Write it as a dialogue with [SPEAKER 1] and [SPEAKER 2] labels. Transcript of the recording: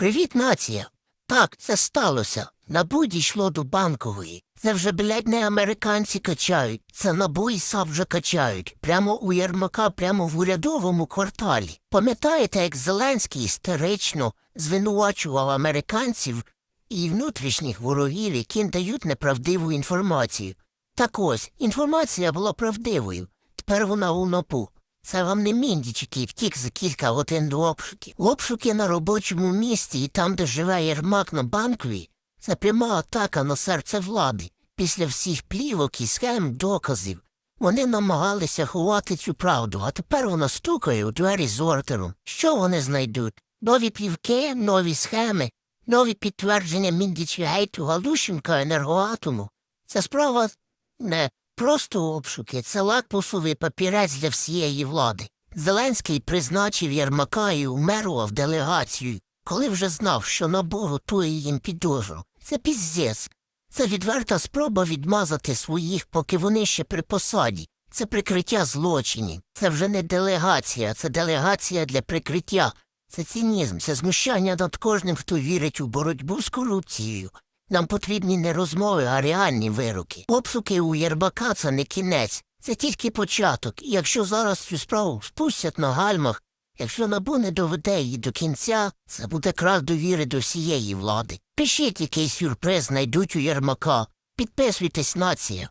[SPEAKER 1] Привіт, нація. Так, це сталося. Набу дійшло до банкової. Це вже, блядь, не американці качають. Це набу і САП вже качають. Прямо у Єрмака, прямо в урядовому кварталі. Пам'ятаєте, як Зеленський істерично звинувачував американців і внутрішніх ворогів, які дають неправдиву інформацію. Так ось, інформація була правдивою. Тепер вона у НАПУ. Це вам не міндіч, який втік за кілька годин до обшуків. Обшуки на робочому місці і там, де живе Єрмак на банковій, це пряма атака на серце влади. Після всіх плівок і схем доказів. Вони намагалися ховати цю правду, а тепер вона стукає у двері з ордером. Що вони знайдуть? Нові плівки, нові схеми, нові підтвердження Міндічі Гейту, Галущенка, енергоатому. Це справа не просто обшуки, це лакмусовий папірець для всієї влади. Зеленський призначив Єрмака і умерував делегацію, коли вже знав, що набу готує їм підозру. Це піздець. Це відверта спроба відмазати своїх, поки вони ще при посаді. Це прикриття злочинів. Це вже не делегація, це делегація для прикриття. Це цинізм, це знущання над кожним, хто вірить у боротьбу з корупцією. Нам потрібні не розмови, а реальні вироки. Обшуки у Єрбака це не кінець, це тільки початок. І якщо зараз цю справу спустять на гальмах, якщо набу не доведе її до кінця, це буде крах довіри до всієї влади. Пишіть, який сюрприз знайдуть у Єрмака. Підписуйтесь, нація.